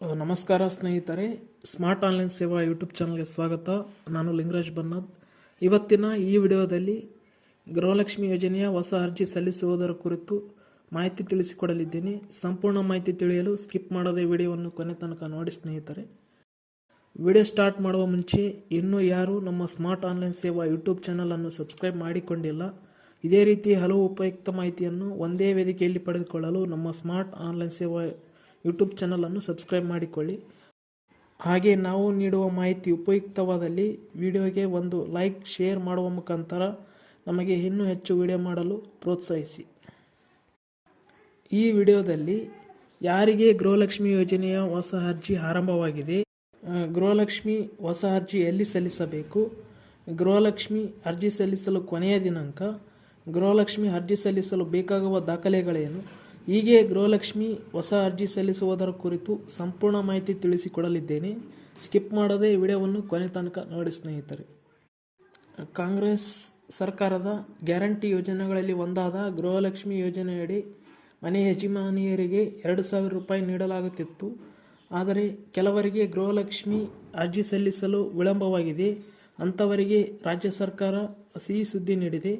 ನಮಸ್ಕಾರ ಸ್ನೇಹಿತರೆ smart online ಸೇವಾ ಯೂಟ್ಯೂಬ್ ಚಾನಲ್ಗೆ ಸ್ವಾಗತ. ನಾನು ಲಿಂಗರಾಜ್ ಬನ್ನದ್ ಇವತ್ತಿನ ಈ ವಿಡಿಯೋದಲ್ಲಿ ಗೃಹಲಕ್ಷ್ಮಿ ಯೋಜನೆಯ ಹೊಸ ಅರ್ಜಿ ಸಲ್ಲಿಸುವುದರ ಕುರಿತು ಮಾಹಿತಿ ತಿಳಿಸಿಕೊಡಲಿದ್ದೇನೆ. ಸಂಪೂರ್ಣ ಮಾಹಿತಿ ತಿಳಿಯಲು ಸ್ಕಿಪ್ ಮಾಡದೆ ವಿಡಿಯೋವನ್ನು ಕೊನೆ ತನಕ ನೋಡಿ ಸ್ನೇಹಿತರೆ. ವಿಡಿಯೋ ಸ್ಟಾರ್ಟ್ ಮಾಡುವ ಮುಂಚೆ, ಇನ್ನೂ ಯಾರು ನಮ್ಮ ಸ್ಮಾರ್ಟ್ ಆನ್ಲೈನ್ ಸೇವಾ ಯೂಟ್ಯೂಬ್ ಚಾನಲನ್ನು ಸಬ್ಸ್ಕ್ರೈಬ್ ಮಾಡಿಕೊಂಡಿಲ್ಲ. ಇದೇ ರೀತಿ ಹಲವು ಉಪಯುಕ್ತ ಮಾಹಿತಿಯನ್ನು ಒಂದೇ ವೇದಿಕೆಯಲ್ಲಿ ಪಡೆದುಕೊಳ್ಳಲು ನಮ್ಮ ಸ್ಮಾರ್ಟ್ ಆನ್ಲೈನ್ ಸೇವಾ ಯೂಟ್ಯೂಬ್ ಚಾನಲನ್ನು ಸಬ್ಸ್ಕ್ರೈಬ್ ಮಾಡಿಕೊಳ್ಳಿ. ಹಾಗೆ ನಾವು ನೀಡುವ ಮಾಹಿತಿ ಉಪಯುಕ್ತವಾದಲ್ಲಿ ವಿಡಿಯೋಗೆ ಒಂದು ಲೈಕ್, ಶೇರ್ ಮಾಡುವ ಮುಖಾಂತರ ನಮಗೆ ಇನ್ನೂ ಹೆಚ್ಚು ವಿಡಿಯೋ ಮಾಡಲು ಪ್ರೋತ್ಸಾಹಿಸಿ. ಈ ವಿಡಿಯೋದಲ್ಲಿ ಯಾರಿಗೆ ಗೃಹಲಕ್ಷ್ಮಿ ಯೋಜನೆಯ ಹೊಸ ಅರ್ಜಿ ಆರಂಭವಾಗಿದೆ ಗೃಹಲಕ್ಷ್ಮಿ ಹೊಸ ಅರ್ಜಿ ಎಲ್ಲಿ ಸಲ್ಲಿಸಬೇಕು, ಗೃಹಲಕ್ಷ್ಮಿ ಅರ್ಜಿ ಸಲ್ಲಿಸಲು ಕೊನೆಯ ದಿನಾಂಕ, ಗೃಹಲಕ್ಷ್ಮಿ ಅರ್ಜಿ ಸಲ್ಲಿಸಲು ಬೇಕಾಗುವ ದಾಖಲೆಗಳೇನು ಹೀಗೆ ಗೃಹಲಕ್ಷ್ಮಿ ಹೊಸ ಅರ್ಜಿ ಸಲ್ಲಿಸುವುದರ ಕುರಿತು ಸಂಪೂರ್ಣ ಮಾಹಿತಿ ತಿಳಿಸಿಕೊಡಲಿದ್ದೇನೆ. ಸ್ಕಿಪ್ ಮಾಡದೆ ವಿಡಿಯೋವನ್ನು ಕೊನೆ ತನಕ ನೋಡಿ ಸ್ನೇಹಿತರೆ. ಕಾಂಗ್ರೆಸ್ ಸರ್ಕಾರದ ಗ್ಯಾರಂಟಿ ಯೋಜನೆಗಳಲ್ಲಿ ಒಂದಾದ ಗೃಹಲಕ್ಷ್ಮಿ ಯೋಜನೆಯಡಿ ಮನೆ ಯಜಮಾನಿಯರಿಗೆ ಎರಡು ಸಾವಿರ ರೂಪಾಯಿ ನೀಡಲಾಗುತ್ತಿತ್ತು. ಆದರೆ ಕೆಲವರಿಗೆ ಗೃಹಲಕ್ಷ್ಮಿ ಅರ್ಜಿ ಸಲ್ಲಿಸಲು ವಿಳಂಬವಾಗಿದೆ. ಅಂಥವರಿಗೆ ರಾಜ್ಯ ಸರ್ಕಾರ ಸಿಹಿ ಸುದ್ದಿ ನೀಡಿದೆ.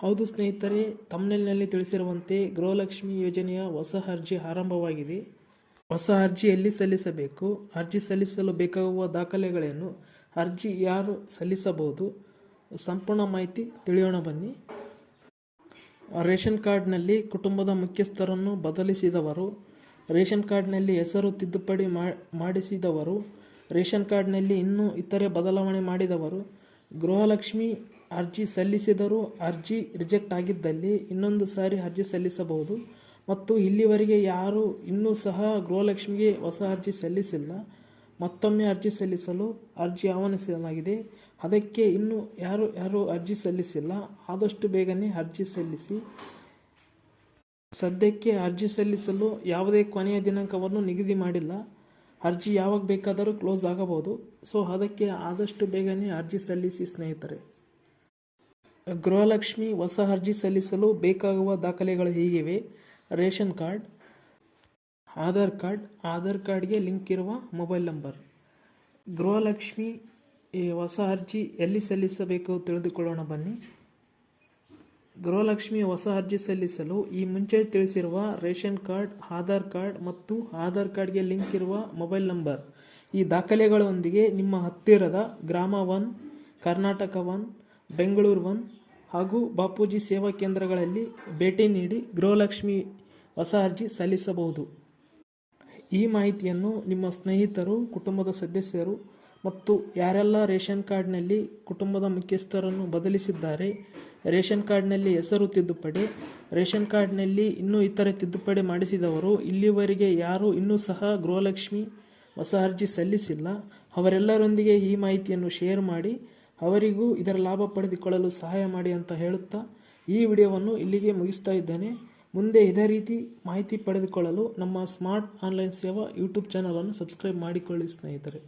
ಹೌದು ಸ್ನೇಹಿತರೆ, ತಮ್ನೆಲ್ನಲ್ಲಿ ತಿಳಿಸಿರುವಂತೆ ಗೃಹಲಕ್ಷ್ಮಿ ಯೋಜನೆಯ ಹೊಸ ಅರ್ಜಿ ಆರಂಭವಾಗಿದೆ. ಹೊಸ ಅರ್ಜಿ ಎಲ್ಲಿ ಸಲ್ಲಿಸಬೇಕು? ಅರ್ಜಿ ಸಲ್ಲಿಸಲು ಬೇಕಾಗುವ ದಾಖಲೆಗಳನ್ನು ಅರ್ಜಿ ಯಾರು ಸಲ್ಲಿಸಬಹುದು? ಸಂಪೂರ್ಣ ಮಾಹಿತಿ ತಿಳಿಯೋಣ ಬನ್ನಿ. ರೇಷನ್ ಕಾರ್ಡ್ನಲ್ಲಿ ಕುಟುಂಬದ ಮುಖ್ಯಸ್ಥರನ್ನು ಬದಲಿಸಿದವರು, ರೇಷನ್ ಕಾರ್ಡ್ನಲ್ಲಿ ಹೆಸರು ತಿದ್ದುಪಡಿ ಮಾಡಿಸಿದವರು, ರೇಷನ್ ಕಾರ್ಡ್ನಲ್ಲಿ ಇನ್ನೂ ಇತರೆ ಬದಲಾವಣೆ ಮಾಡಿದವರು, ಗೃಹಲಕ್ಷ್ಮಿ ಅರ್ಜಿ ಸಲ್ಲಿಸಿದರೂ ಅರ್ಜಿ ರಿಜೆಕ್ಟ್ ಆಗಿದ್ದಲ್ಲಿ ಇನ್ನೊಂದು ಸಾರಿ ಅರ್ಜಿ ಸಲ್ಲಿಸಬಹುದು. ಮತ್ತು ಇಲ್ಲಿವರೆಗೆ ಯಾರು ಇನ್ನೂ ಸಹ ಗೃಹಲಕ್ಷ್ಮಿಗೆ ಹೊಸ ಅರ್ಜಿ ಸಲ್ಲಿಸಿಲ್ಲ. ಮತ್ತೊಮ್ಮೆ ಅರ್ಜಿ ಸಲ್ಲಿಸಲು ಅರ್ಜಿ ಆಹ್ವಾನಿಸಲಾಗಿದೆ. ಅದಕ್ಕೆ ಇನ್ನೂ ಯಾರು ಯಾರು ಅರ್ಜಿ ಸಲ್ಲಿಸಿಲ್ಲ. ಆದಷ್ಟು ಬೇಗನೆ ಅರ್ಜಿ ಸಲ್ಲಿಸಿ. ಸದ್ಯಕ್ಕೆ ಅರ್ಜಿ ಸಲ್ಲಿಸಲು ಯಾವುದೇ ಕೊನೆಯ ದಿನಾಂಕವನ್ನು ನಿಗದಿ ಮಾಡಿಲ್ಲ. ಅರ್ಜಿ ಯಾವಾಗ ಬೇಕಾದರೂ ಕ್ಲೋಸ್ ಆಗಬಹುದು. ಸೊ, ಅದಕ್ಕೆ ಆದಷ್ಟು ಬೇಗನೆ ಅರ್ಜಿ ಸಲ್ಲಿಸಿ ಸ್ನೇಹಿತರೆ. ಗೃಹಲಕ್ಷ್ಮಿ ಹೊಸ ಅರ್ಜಿ ಸಲ್ಲಿಸಲು ಬೇಕಾಗುವ ದಾಖಲೆಗಳು ಹೀಗಿವೆ? Ration card, Aadhaar card, Aadhaar ಕಾರ್ಡ್ಗೆ ಲಿಂಕ್ ಇರುವ ಮೊಬೈಲ್ ನಂಬರ್. ಗೃಹಲಕ್ಷ್ಮಿ ಹೊಸ ಅರ್ಜಿ ಎಲ್ಲಿ ಸಲ್ಲಿಸಬೇಕು ತಿಳಿದುಕೊಳ್ಳೋಣ ಬನ್ನಿ. ಗೃಹಲಕ್ಷ್ಮಿ ಹೊಸ ಅರ್ಜಿ ಸಲ್ಲಿಸಲು ಈ ಮುಂಚೆ ತಿಳಿಸಿರುವ ರೇಷನ್ ಕಾರ್ಡ್, ಆಧಾರ್ ಕಾರ್ಡ್ ಮತ್ತು ಆಧಾರ್ ಕಾರ್ಡ್ಗೆ ಲಿಂಕ್ ಇರುವ ಮೊಬೈಲ್ ನಂಬರ್. ಈ ದಾಖಲೆಗಳೊಂದಿಗೆ ನಿಮ್ಮ ಹತ್ತಿರದ ಗ್ರಾಮ one, Karnataka one, Bengaluru one ಹಾಗೂ ಬಾಪೂಜಿ ಸೇವಾ ಕೇಂದ್ರಗಳಲ್ಲಿ ಭೇಟಿ ನೀಡಿ ಗೃಹಲಕ್ಷ್ಮಿ ಹೊಸ ಅರ್ಜಿ ಸಲ್ಲಿಸಬಹುದು. ಈ ಮಾಹಿತಿಯನ್ನು ನಿಮ್ಮ ಸ್ನೇಹಿತರು, ಕುಟುಂಬದ ಸದಸ್ಯರು ಮತ್ತು ಯಾರೆಲ್ಲ ರೇಷನ್ ಕಾರ್ಡ್ನಲ್ಲಿ ಕುಟುಂಬದ ಮುಖ್ಯಸ್ಥರನ್ನು ಬದಲಿಸಿದ್ದಾರೆ, ರೇಷನ್ ಕಾರ್ಡ್ನಲ್ಲಿ ಹೆಸರು ತಿದ್ದುಪಡಿ, ರೇಷನ್ ಕಾರ್ಡ್ನಲ್ಲಿ ಇನ್ನೂ ಇತರೆ ತಿದ್ದುಪಡಿ ಮಾಡಿಸಿದವರು, ಇಲ್ಲಿವರೆಗೆ ಯಾರು ಇನ್ನೂ ಸಹ ಗೃಹಲಕ್ಷ್ಮಿ ಹೊಸ ಅರ್ಜಿ ಸಲ್ಲಿಸಿಲ್ಲ, ಅವರೆಲ್ಲರೊಂದಿಗೆ ಈ ಮಾಹಿತಿಯನ್ನು ಶೇರ್ ಮಾಡಿ ಅವರಿಗೂ ಇದರ ಲಾಭ ಪಡೆದುಕೊಳ್ಳಲು ಸಹಾಯ ಮಾಡಿ ಅಂತ ಹೇಳುತ್ತಾ ಈ ವಿಡಿಯೋವನ್ನು ಇಲ್ಲಿಗೆ ಮುಗಿಸ್ತಾ ಇದ್ದೇನೆ. ಮುಂದೆ ಇದೇ ರೀತಿ ಮಾಹಿತಿ ಪಡೆದುಕೊಳ್ಳಲು ನಮ್ಮ ಸ್ಮಾರ್ಟ್ ಆನ್ಲೈನ್ ಸೇವಾ ಯೂಟ್ಯೂಬ್ ಚಾನಲನ್ನು ಸಬ್ಸ್ಕ್ರೈಬ್ ಮಾಡಿಕೊಳ್ಳಿ ಸ್ನೇಹಿತರೆ.